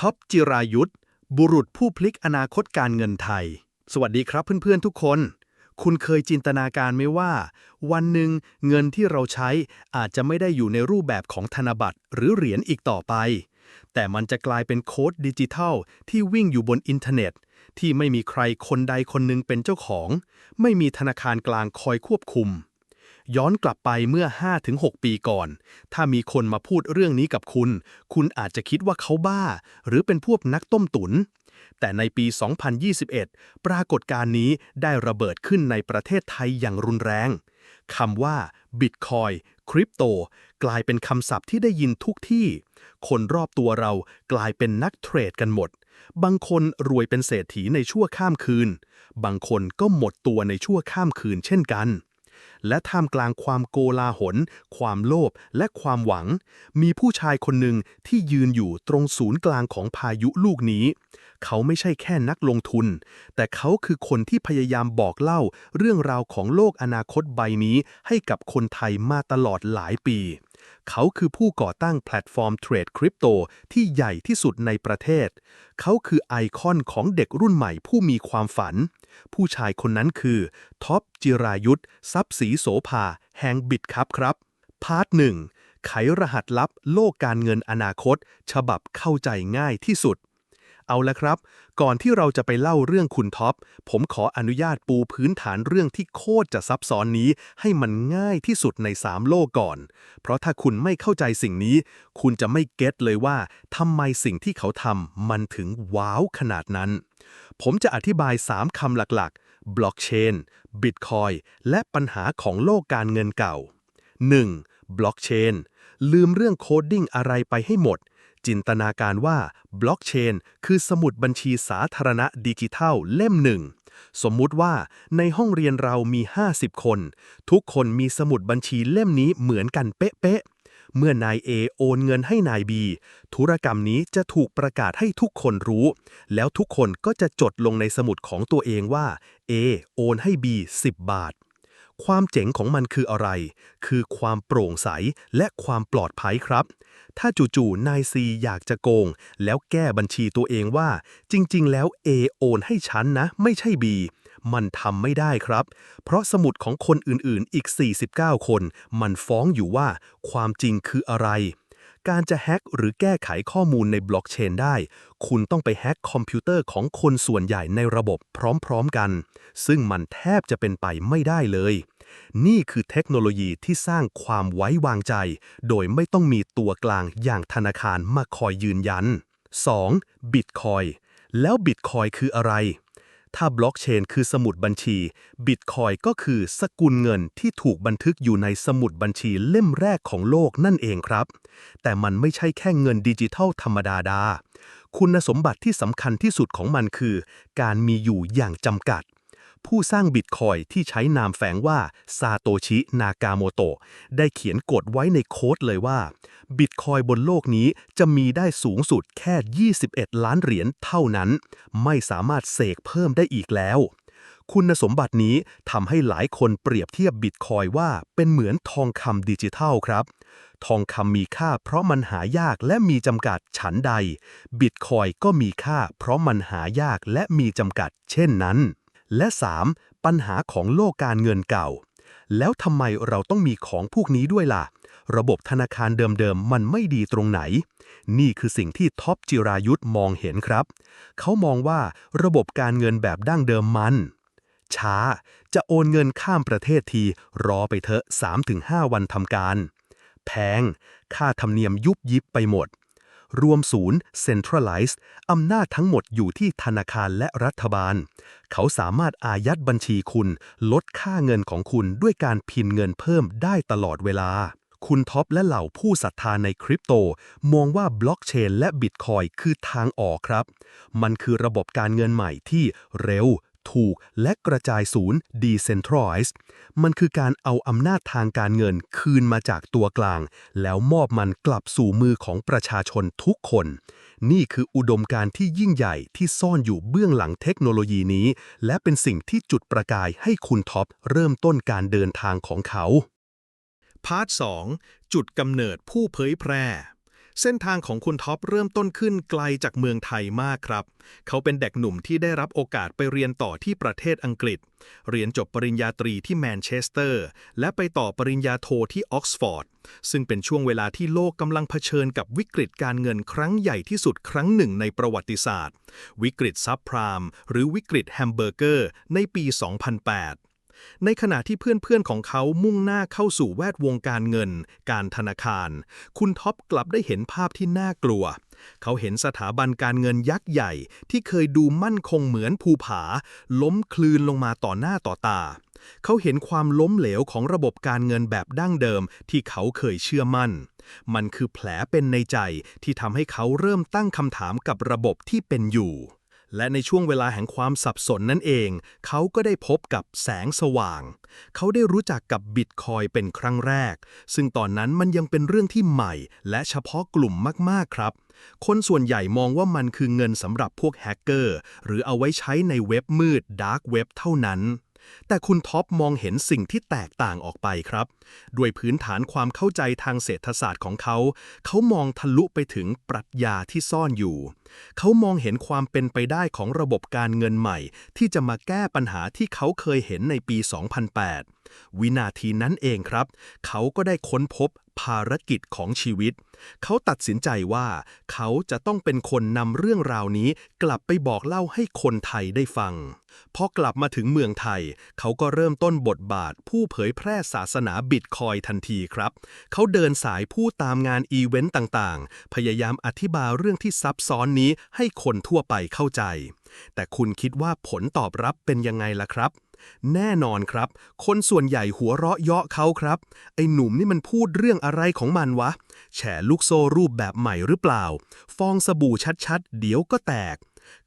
ท็อปจิรายุทธบุรุษผู้พลิกอนาคตการเงินไทย สวัสดีครับเพื่อนๆทุกคน คุณเคยจินตนาการไหมว่า วันหนึ่งเงินที่เราใช้อาจจะไม่ได้อยู่ในรูปแบบของธนบัตรหรือเหรียญอีกต่อไป แต่มันจะกลายเป็นโค้ดดิจิทัลที่วิ่งอยู่บนอินเทอร์เน็ต ที่ไม่มีใครคนใดคนหนึ่งเป็นเจ้าของ ไม่มีธนาคารกลางคอยควบคุม ย้อนกลับไปเมื่อ 5-6 ปีก่อน ถ้ามีคนมาพูดเรื่องนี้กับคุณ คุณอาจจะคิดว่าเขาบ้า หรือเป็นพวกนักต้มตุนแต่ในปี 2021 ปรากฏการณ์นี้ได้ระเบิดขึ้นในประเทศไทยอย่างรุนแรง คำว่า Bitcoin คริปโตกลายเป็นคำศัพท์ที่ได้ยินทุกที่ คนรอบตัวเรากลายเป็นนักเทรดกันหมด บางคนรวยเป็นเศรษฐีในชั่วข้ามคืน บางคนก็หมดตัวในชั่วข้ามคืนเช่นกัน และท่ามกลางความโกลาหล ความโลภและความหวัง มีผู้ชายคนหนึ่งที่ยืนอยู่ตรงศูนย์กลางของพายุลูกนี้ เขาไม่ใช่แค่นักลงทุน แต่เขาคือคนที่พยายามบอกเล่าเรื่องราวของโลกอนาคตใบนี้ให้กับคนไทยมาตลอดหลายปี เขาคือผู้ก่อตั้งแพลตฟอร์มเทรดคริปโตที่ใหญ่ที่สุดในประเทศ เขาคือไอคอนของเด็กรุ่นใหม่ผู้มีความฝัน ผู้ชายคนนั้นคือท็อปจิรายุทธทรัพย์ศรีโสภาแห่งบิตครับครับ พาร์ทหนึ่งไขรหัสลับโลกการเงินอนาคต ฉบับเข้าใจง่ายที่สุด เอาละครับ ก่อนที่เราจะไปเล่าเรื่องคุณท็อป ผมขออนุญาตปูพื้นฐานเรื่องที่โคตรจะซับซ้อนนี้ ให้มันง่ายที่สุดใน 3 โลกก่อน เพราะถ้าคุณไม่เข้าใจสิ่งนี้ คุณจะไม่เก็ตเลยว่าทำไมสิ่งที่เขาทำมันถึงว้าวขนาดนั้น ผมจะอธิบาย 3คำหลักๆ บล็อกเชน บิตคอย และปัญหาของโลกการเงินเก่า 1. บล็อกเชนลืมเรื่องโคดดิ้งอะไรไปให้หมด จินตนาการว่าบล็อกเชนคือสมุดบัญชีสาธารณะดิจิทัลเล่มหนึ่ง สมมุติว่าในห้องเรียนเรามี 50 คน ทุกคนมีสมุดบัญชีเล่มนี้เหมือนกันเป๊ะๆ เมื่อนาย A โอนเงินให้นาย B ธุรกรรมนี้จะถูกประกาศให้ทุกคนรู้ แล้วทุกคนก็จะจดลงในสมุดของตัวเองว่า A โอนให้ B 10 บาท ความเจ๋งของมันคืออะไร คือความโปร่งใสและความปลอดภัยครับ ถ้าจู่ๆ นายซีอยากจะโกง แล้วแก้บัญชีตัวเองว่า จริงๆ แล้ว A โอนให้ฉันนะ ไม่ใช่ B มันทำไม่ได้ครับ เพราะสมุดของคนอื่นๆ อีก 49 คน มันฟ้องอยู่ว่า ความจริงคืออะไร การจะแฮ็กหรือแก้ไขข้อมูลในบล็อกเชนได้ คุณต้องไปแฮ็กคอมพิวเตอร์ของคนส่วนใหญ่ในระบบพร้อมๆกัน ซึ่งมันแทบจะเป็นไปไม่ได้เลย นี่คือเทคโนโลยีที่สร้างความไว้วางใจ โดยไม่ต้องมีตัวกลางอย่างธนาคารมาคอยยืนยัน 2. บิตคอยแล้วบิตคอยคืออะไร ถ้าบล็อกเชนคือสมุดบัญชี บิตคอยก็คือสกุลเงินที่ถูกบันทึกอยู่ในสมุดบัญชีเล่มแรกของโลกนั่นเองครับ แต่มันไม่ใช่แค่เงินดิจิทัลธรรมดาดา คุณสมบัติที่สำคัญที่สุดของมันคือ การมีอยู่อย่างจำกัด ผู้สร้างบิตคอยที่ใช้นามแฝงว่าซาโตชิ นากาโมโตะได้เขียนกฎไว้ในโค้ดเลยว่าบิตคอยบนโลกนี้จะมีได้สูงสุดแค่ 21 ล้านเหรียญเท่านั้น ไม่สามารถเสกเพิ่มได้อีกแล้ว คุณสมบัตินี้ทำให้หลายคนเปรียบเทียบบิตคอยว่าเป็นเหมือนทองคำดิจิทัลครับทองคำมีค่าเพราะมันหายากและมีจำกัดฉันใด บิตคอยก็มีค่าเพราะมันหายากและมีจำกัดเช่นนั้น และ 3. ปัญหาของโลกการเงินเก่า แล้วทำไมเราต้องมีของพวกนี้ด้วยล่ะ ระบบธนาคารเดิมๆ มันไม่ดีตรงไหน นี่คือสิ่งที่ท็อปจิรายุทธมองเห็นครับ เขามองว่าระบบการเงินแบบดั้งเดิมมัน ช้า จะโอนเงินข้ามประเทศที รอไปเถอะ 3-5 วันทำการ แพง ค่าธรรมเนียมยุบยิบไปหมด รวมศูนย์ Centralized อำนาจทั้งหมดอยู่ที่ธนาคารและรัฐบาล เขาสามารถอายัดบัญชีคุณ ลดค่าเงินของคุณด้วยการพิมพ์เงินเพิ่มได้ตลอดเวลา คุณท็อปและเหล่าผู้ศรัทธาในคริปโต มองว่าบล็อกเชนและบิตคอยคือทางออกครับ มันคือระบบการเงินใหม่ที่เร็ว ถูกและกระจายศูนย์ decentralized มันคือการเอาอำนาจทางการเงินคืนมาจากตัวกลาง แล้วมอบมันกลับสู่มือของประชาชนทุกคน นี่คืออุดมการที่ยิ่งใหญ่ที่ซ่อนอยู่เบื้องหลังเทคโนโลยีนี้ และเป็นสิ่งที่จุดประกายให้คุณท็อปเริ่มต้นการเดินทางของเขา พาร์ท 2 จุดกำเนิดผู้เผยแพร่ เส้นทางของคุณท็อปเริ่มต้นขึ้นไกลจากเมืองไทยมากครับ เขาเป็นเด็กหนุ่มที่ได้รับโอกาสไปเรียนต่อที่ประเทศอังกฤษ เรียนจบปริญญาตรีที่แมนเชสเตอร์ และไปต่อปริญญาโทที่ออกซฟอร์ด ซึ่งเป็นช่วงเวลาที่โลกกำลังเผชิญกับวิกฤตการเงินครั้งใหญ่ที่สุดครั้งหนึ่งในประวัติศาสตร์ วิกฤตซับพรามหรือวิกฤตแฮมเบอร์เกอร์ ในปี 2008 ในขณะที่เพื่อนๆของเขามุ่งหน้าเข้าสู่แวดวงการเงิน การธนาคาร คุณท็อปกลับได้เห็นภาพที่น่ากลัว เขาเห็นสถาบันการเงินยักษ์ใหญ่ที่เคยดูมั่นคงเหมือนภูผา ล้มคลืนลงมาต่อหน้าต่อตา เขาเห็นความล้มเหลวของระบบการเงินแบบดั้งเดิมที่เขาเคยเชื่อมั่น มันคือแผลเป็นในใจที่ทำให้เขาเริ่มตั้งคำถามกับระบบที่เป็นอยู่ และในช่วงเวลาแห่งความสับสนนั่นเอง เขาก็ได้พบกับแสงสว่าง เขาได้รู้จักกับบิตคอยเป็นครั้งแรก ซึ่งตอนนั้นมันยังเป็นเรื่องที่ใหม่ และเฉพาะกลุ่มมาก ๆ ครับ คนส่วนใหญ่มองว่ามันคือเงินสำหรับพวกแฮกเกอร์ หรือเอาไว้ใช้ในเว็บมืดดาร์กเว็บเท่านั้น แต่คุณท็อปมองเห็นสิ่งที่แตกต่างออกไปครับ ด้วยพื้นฐานความเข้าใจทางเศรษฐศาสตร์ของเขา เขามองทะลุไปถึงปรัชญาที่ซ่อนอยู่ เขามองเห็นความเป็นไปได้ของระบบการเงินใหม่ ที่จะมาแก้ปัญหาที่เขาเคยเห็นในปี 2008 วินาทีนั้นเองครับ เขาก็ได้ค้นพบ ภารกิจของชีวิต เขาตัดสินใจว่า เขาจะต้องเป็นคนนำเรื่องราวนี้กลับไปบอกเล่าให้คนไทยได้ฟัง พอกลับมาถึงเมืองไทย เขาก็เริ่มต้นบทบาทผู้เผยแพร่ศาสนาบิตคอยทันทีครับ เขาเดินสายพูดตามงานอีเวนต์ต่างๆ พยายามอธิบายเรื่องที่ซับซ้อนนี้ให้คนทั่วไปเข้าใจ แต่คุณคิดว่าผลตอบรับเป็นยังไงล่ะครับ แน่นอนครับ คนส่วนใหญ่หัวเราะเยาะเขาครับ ไอ้หนุ่มนี่มันพูดเรื่องอะไรของมันวะ แฉลูกโซ่รูปแบบใหม่หรือเปล่า ฟองสบู่ชัดๆ เดี๋ยวก็แตก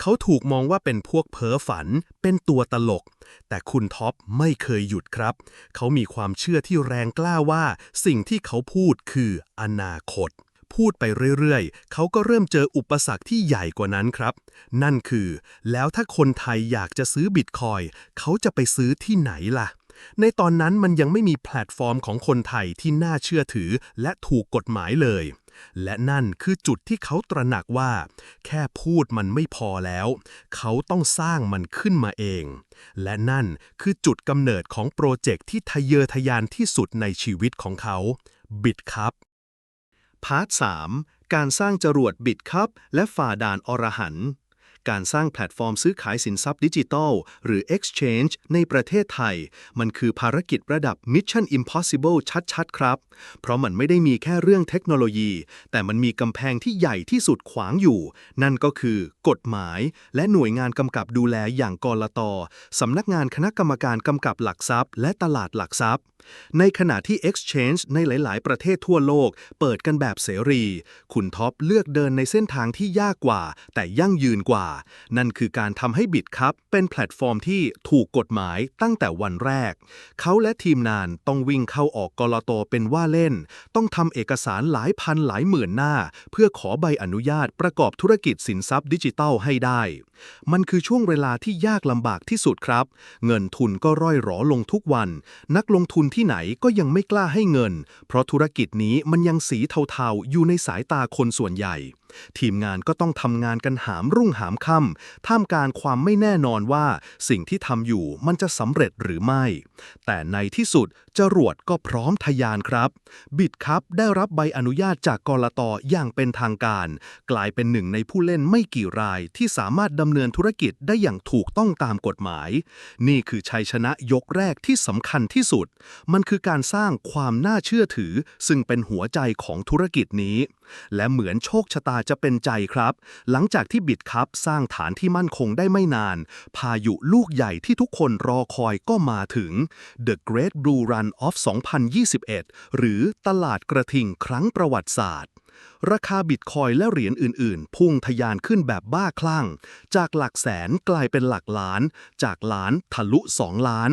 เขาถูกมองว่าเป็นพวกเพ้อฝัน เป็นตัวตลก แต่คุณท็อปไม่เคยหยุดครับ เขามีความเชื่อที่แรงกล้าว่า สิ่งที่เขาพูดคืออนาคต พูดไปเรื่อยๆ เขาก็เริ่มเจออุปสรรคที่ใหญ่กว่านั้นครับ นั่นคือ แล้วถ้าคนไทยอยากจะซื้อบิตคอยเขาจะไปซื้อที่ไหนล่ะ ในตอนนั้นมันยังไม่มีแพลตฟอร์มของคนไทยที่น่าเชื่อถือและถูกกฎหมายเลย และนั่นคือจุดที่เขาตระหนักว่า แค่พูดมันไม่พอแล้ว เขาต้องสร้างมันขึ้นมาเอง และนั่นคือจุดกำเนิดของโปรเจกต์ที่ทะเยอทะยานที่สุดในชีวิตของเขาบิตครับ พาร์ท 3 การสร้างจรวดบิตครับและฝ่าด่านอรหันต์การสร้างแพลตฟอร์มซื้อขายสินทรัพย์ดิจิทัล หรือ Exchange ในประเทศไทย มันคือภารกิจระดับ Mission Impossible ชัดๆ ครับ เพราะมันไม่ได้มีแค่เรื่องเทคโนโลยี แต่มันมีกำแพงที่ใหญ่ที่สุดขวางอยู่ นั่นก็คือกฎหมาย และหน่วยงานกำกับดูแลอย่างกรตสำนักงานคณะกรรมการกำกับหลักทรัพย์ และตลาดหลักทรัพย์ในขณะที่ Exchange ในหลาย ๆ ประเทศทั่วโลก เปิดกันแบบเสรี คุณท็อปเลือกเดินในเส้นทางที่ยากกว่า แต่ยั่งยืนกว่า นั่นคือการทำให้บิตครับ เป็นแพลตฟอร์มที่ถูกกฎหมายตั้งแต่วันแรก เขาและทีมงานต้องวิ่งเข้าออกกรตเป็นว่าเล่น ต้องทำเอกสารหลายพันหลายหมื่นหน้า เพื่อขอใบอนุญาตประกอบธุรกิจสินทรัพย์ดิจิทัลให้ได้ มันคือช่วงเวลาที่ยากลำบากที่สุดครับ เงินทุนก็ร่อยหรอลงทุกวัน นักลงทุนที่ที่ไหนก็ยังไม่กล้าให้เงิน เพราะธุรกิจนี้มันยังสีเทาๆ อยู่ในสายตาคนส่วนใหญ่ ทีมงานก็ต้องทำงานกันหามรุ่งหามค่ำท่ามกลางความไม่แน่นอนว่า สิ่งที่ทำอยู่มันจะสำเร็จหรือไม่ แต่ในที่สุดจรวดก็พร้อมทะยานครับ บิตครับได้รับใบอนุญาตจากกรตอย่างเป็นทางการ กลายเป็นหนึ่งในผู้เล่นไม่กี่รายที่สามารถดำเนินธุรกิจได้อย่างถูกต้องตามกฎหมาย นี่คือชัยชนะยกแรกที่สำคัญที่สุด มันคือการสร้างความน่าเชื่อถือ ซึ่งเป็นหัวใจของธุรกิจนี้ และเหมือนโชคชะตาจะเป็นใจครับ หลังจากที่บิดครับสร้างฐานที่มั่นคงได้ไม่นาน พายุลูกใหญ่ที่ทุกคนรอคอยก็มาถึง The Great Blue Run of 2021 หรือตลาดกระทิงครั้งประวัติศาสตร์ ราคาบิตคอยและเหรียญอื่น ๆ พุ่งทะยานขึ้นแบบบ้าคลั่ง จากหลักแสนกลายเป็นหลักล้าน จากล้านทะลุ 2 ล้าน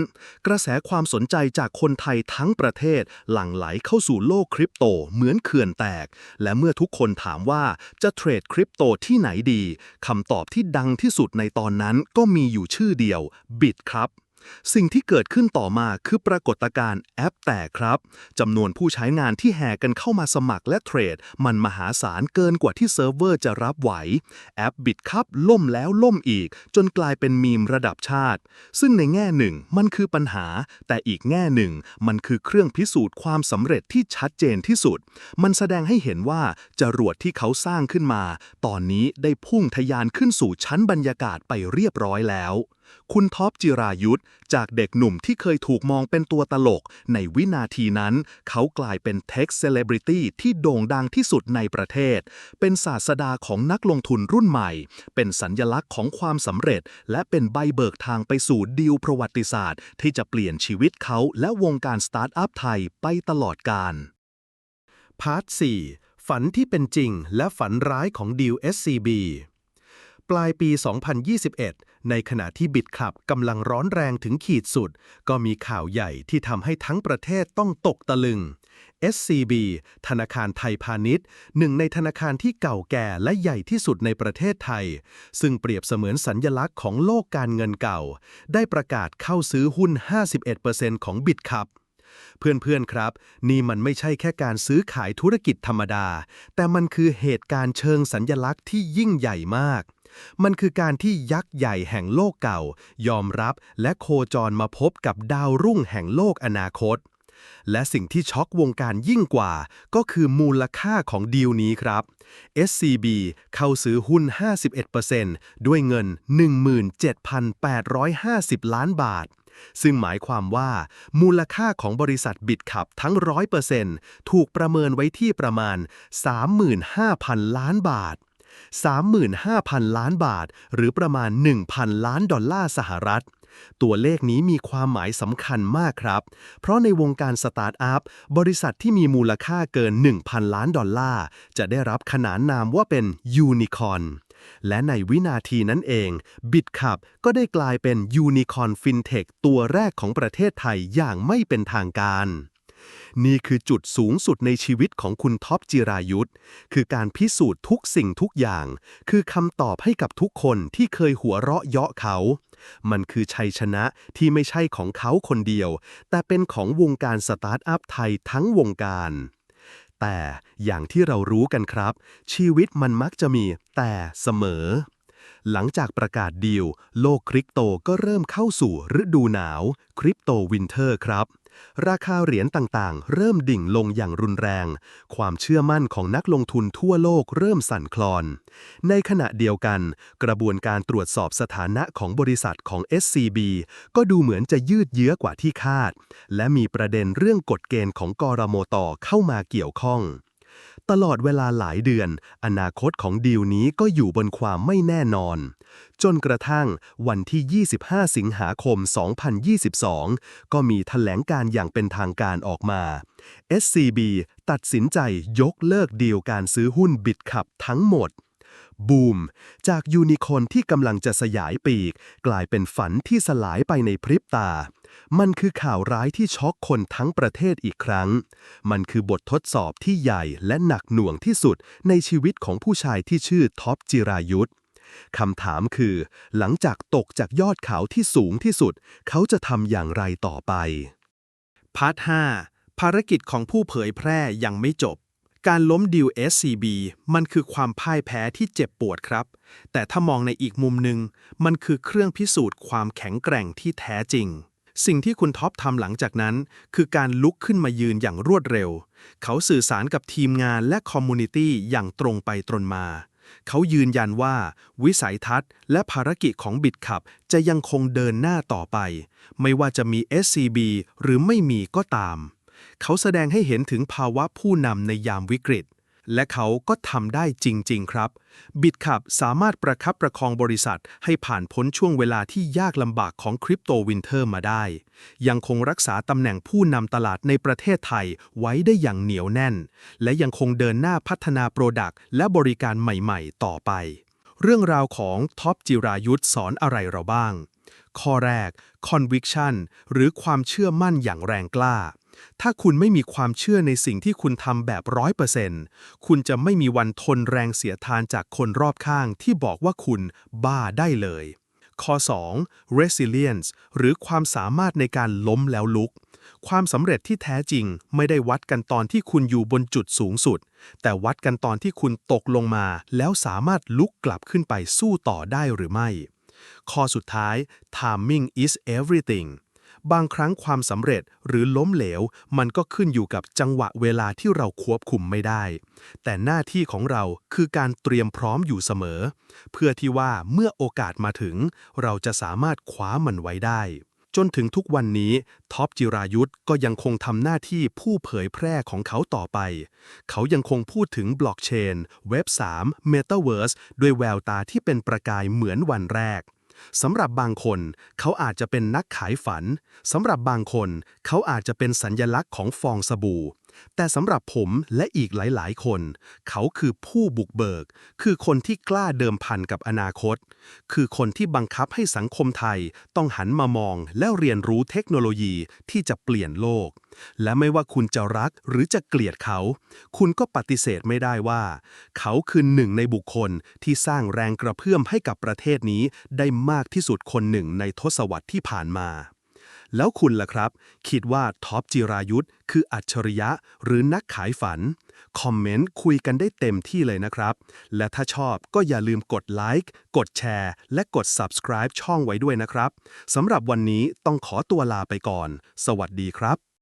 กระแสความสนใจจากคนไทยทั้งประเทศ หลั่งไหลเข้าสู่โลกคริปโตเหมือนเขื่อนแตก และเมื่อทุกคนถามว่าจะเทรดคริปโตที่ไหนดีคำตอบที่ดังที่สุดในตอนนั้นก็มีอยู่ชื่อเดียวบิตครับ สิ่งที่เกิดขึ้นต่อมาคือปรากฏการณ์แอปแตกครับจำนวนผู้ใช้งานที่แห่กันเข้ามาสมัครและเทรด มันมหาศาลเกินกว่าที่เซิร์ฟเวอร์จะรับไหว แอปบิตคับล่มแล้วล่มอีก จนกลายเป็นมีมระดับชาติ ซึ่งในแง่หนึ่งมันคือปัญหา แต่อีกแง่หนึ่ง มันคือเครื่องพิสูจน์ความสำเร็จที่ชัดเจนที่สุด มันแสดงให้เห็นว่าจรวดที่เขาสร้างขึ้นมา ตอนนี้ได้พุ่งทะยานขึ้นสู่ชั้นบรรยากาศไปเรียบร้อยแล้ว คุณท็อปจิรายุทธจากเด็กหนุ่มที่เคยถูกมองเป็นตัวตลก ในวินาทีนั้น เขากลายเป็นเท็กซ์เซเลบริตี้ที่โด่งดังที่สุดในประเทศ เป็นศาสดาของนักลงทุนรุ่นใหม่ เป็นสัญญลักษณ์ของความสำเร็จ และเป็นใบเบิกทางไปสู่ดีลประวัติศาสตร์ ที่จะเปลี่ยนชีวิตเขาและวงการสตาร์ทอัพไทยไปตลอดกาลพาร์ท 4 ฝันที่เป็นจริงและฝันร้ายของดีล SCB ปลายปี 2021 ในขณะที่บิตคลับกำลังร้อนแรงถึงขีดสุด ก็มีข่าวใหญ่ที่ทำให้ทั้งประเทศต้องตกตะลึง SCB ธนาคารไทยพาณิชย์ หนึ่งในธนาคารที่เก่าแก่และใหญ่ที่สุดในประเทศไทย ซึ่งเปรียบเสมือนสัญญลักษณ์ของโลกการเงินเก่า ได้ประกาศเข้าซื้อหุ้น 51%ของบิตคับ เพื่อนๆครับ นี่มันไม่ใช่แค่การซื้อขายธุรกิจธรรมดา แต่มันคือเหตุการณ์เชิงสัญญลักษณ์ที่ยิ่งใหญ่มาก มันคือการที่ยักษ์ใหญ่แห่งโลกเก่า ยอมรับและโคจรมาพบกับดาวรุ่งแห่งโลกอนาคต และสิ่งที่ช็อกวงการยิ่งกว่า ก็คือมูลค่าของดีลนี้ครับ SCB เข้าซื้อหุ้น 51%ด้วยเงิน 17,850 ล้านบาท ซึ่งหมายความว่า มูลค่าของบริษัทบิตขับทั้ง 100%ถูกประเมินไว้ที่ประมาณ 35,000 ล้านบาท 35,000 ล้านบาท หรือประมาณ 1,000 ล้านดอลลาร์สหรัฐตัวเลขนี้มีความหมายสำคัญมากครับ เพราะในวงการสตาร์ทอัพ บริษัทที่มีมูลค่าเกิน 1,000 ล้านดอลลาร์ จะได้รับขนานนามว่าเป็นยูนิคอร์น และในวินาทีนั้นเองบิตคับก็ได้กลายเป็นยูนิคอนฟินเทคตัวแรกของประเทศไทยอย่างไม่เป็นทางการ นี่คือจุดสูงสุดในชีวิตของคุณท็อปจิรายุทธ์คือการพิสูจน์ทุกสิ่งทุกอย่าง คือคำตอบให้กับทุกคนที่เคยหัวเราะเยาะเขามันคือชัยชนะที่ไม่ใช่ของเขาคนเดียว แต่เป็นของวงการสตาร์ทอัพไทยทั้งวงการ แต่อย่างที่เรารู้กันครับ ชีวิตมันมักจะมีแต่เสมอ หลังจากประกาศดีลโลกคริปโตก็เริ่มเข้าสู่ฤดูหนาว คริปโตวินเทอร์ครับ ราคาเหรียญต่างๆ เริ่มดิ่งลงอย่างรุนแรง ความเชื่อมั่นของนักลงทุนทั่วโลกเริ่มสั่นคลอน ในขณะเดียวกัน กระบวนการตรวจสอบสถานะของบริษัทของ SCB ก็ดูเหมือนจะยืดเยื้อกว่าที่คาด และมีประเด็นเรื่องกฎเกณฑ์ของกรมตเข้ามาเกี่ยวข้อง ตลอดเวลาหลายเดือน อนาคตของดีลนี้ก็อยู่บนความไม่แน่นอน จนกระทั่งวันที่ 25 สิงหาคม 2022 ก็มีแถลงการอย่างเป็นทางการออกมา SCB ตัดสินใจยกเลิกดีลการซื้อหุ้นบิตคับทั้งหมด บูม จากยูนิคอนที่กำลังจะสยายปีก กลายเป็นฝันที่สลายไปในพริบตา มันคือข่าวร้ายที่ช็อกคนทั้งประเทศอีกครั้ง มันคือบททดสอบที่ใหญ่และหนักหน่วงที่สุดในชีวิตของผู้ชายที่ชื่อท็อปจิรายุทธคำถามคือ หลังจากตกจากยอดเขาที่สูงที่สุด เขาจะทำอย่างไรต่อไป พาร์ท 5 ภารกิจของผู้เผยแพร่ยังไม่จบ การล้มดิว SCB มันคือความพ่ายแพ้ที่เจ็บปวดครับ แต่ถ้ามองในอีกมุมหนึ่งมันคือเครื่องพิสูจน์ความแข็งแกร่งที่แท้จริง สิ่งที่คุณท็อปทำหลังจากนั้น คือการลุกขึ้นมายืนอย่างรวดเร็ว เขาสื่อสารกับทีมงานและคอมมูนิตี้อย่างตรงไปตรงมา เขายืนยันว่า วิสัยทัศน์ และภารกิจของบิตคับจะยังคงเดินหน้าต่อไป ไม่ว่าจะมี SCB หรือไม่มีก็ตาม เขาแสดงให้เห็นถึงภาวะผู้นำในยามวิกฤต และเขาก็ทำได้จริง ๆ ครับ บิตคับสามารถประคับประคองบริษัทให้ผ่านพ้นช่วงเวลาที่ยากลำบากของคริปโตวินเทอร์มาได้ ยังคงรักษาตำแหน่งผู้นำตลาดในประเทศไทยไว้ได้อย่างเหนียวแน่น และยังคงเดินหน้าพัฒนาโปรดักต์และบริการใหม่ ๆ ต่อไป เรื่องราวของท็อปจิรายุทธสอนอะไรเราบ้าง ข้อแรก conviction หรือความเชื่อมั่นอย่างแรงกล้า ถ้าคุณไม่มีความเชื่อในสิ่งที่คุณทำแบบร้อยเปอร์เซ็นต์คุณจะไม่มีวันทนแรงเสียทานจากคนรอบข้างที่บอกว่าคุณบ้าได้เลย ข้อ 2 resilience หรือความสามารถในการล้มแล้วลุก ความสำเร็จที่แท้จริงไม่ได้วัดกันตอนที่คุณอยู่บนจุดสูงสุด แต่วัดกันตอนที่คุณตกลงมา แล้วสามารถลุกกลับขึ้นไปสู้ต่อได้หรือไม่ ข้อสุดท้าย timing is everything บางครั้งความสำเร็จหรือล้มเหลว มันก็ขึ้นอยู่กับจังหวะเวลาที่เราควบคุมไม่ได้ แต่หน้าที่ของเราคือการเตรียมพร้อมอยู่เสมอ เพื่อที่ว่าเมื่อโอกาสมาถึง เราจะสามารถคว้ามันไว้ได้ จนถึงทุกวันนี้ท็อปจิรายุทธ์ก็ยังคงทำหน้าที่ผู้เผยแพร่ของเขาต่อไป เขายังคงพูดถึงบล็อกเชนเว็บ3 Metaverse ด้วยแววตาที่เป็นประกายเหมือนวันแรก สำหรับบางคนเขาอาจจะเป็นนักขายฝัน สำหรับบางคนเขาอาจจะเป็นสัญญลักษณ์ของฟองสบู่ แต่สำหรับผมและอีกหลาย ๆ คน เขาคือผู้บุกเบิก คือคนที่กล้าเดิมพันกับอนาคต คือคนที่บังคับให้สังคมไทยต้องหันมามอง และเรียนรู้เทคโนโลยีที่จะเปลี่ยนโลก และไม่ว่าคุณจะรักหรือจะเกลียดเขา คุณก็ปฏิเสธไม่ได้ว่า เขาคือหนึ่งในบุคคลที่สร้างแรงกระเพื่อมให้กับประเทศนี้ได้มากที่สุดคนหนึ่งในทศวรรษที่ผ่านมา แล้วคุณล่ะครับ คิดว่าท็อปจิรายุทธ์คืออัจฉริยะหรือนักขายฝัน คอมเมนต์คุยกันได้เต็มที่เลยนะครับ และถ้าชอบก็อย่าลืมกดไลค์กดแชร์และกด subscribe ช่องไว้ด้วยนะครับสำหรับวันนี้ต้องขอตัวลาไปก่อน สวัสดีครับ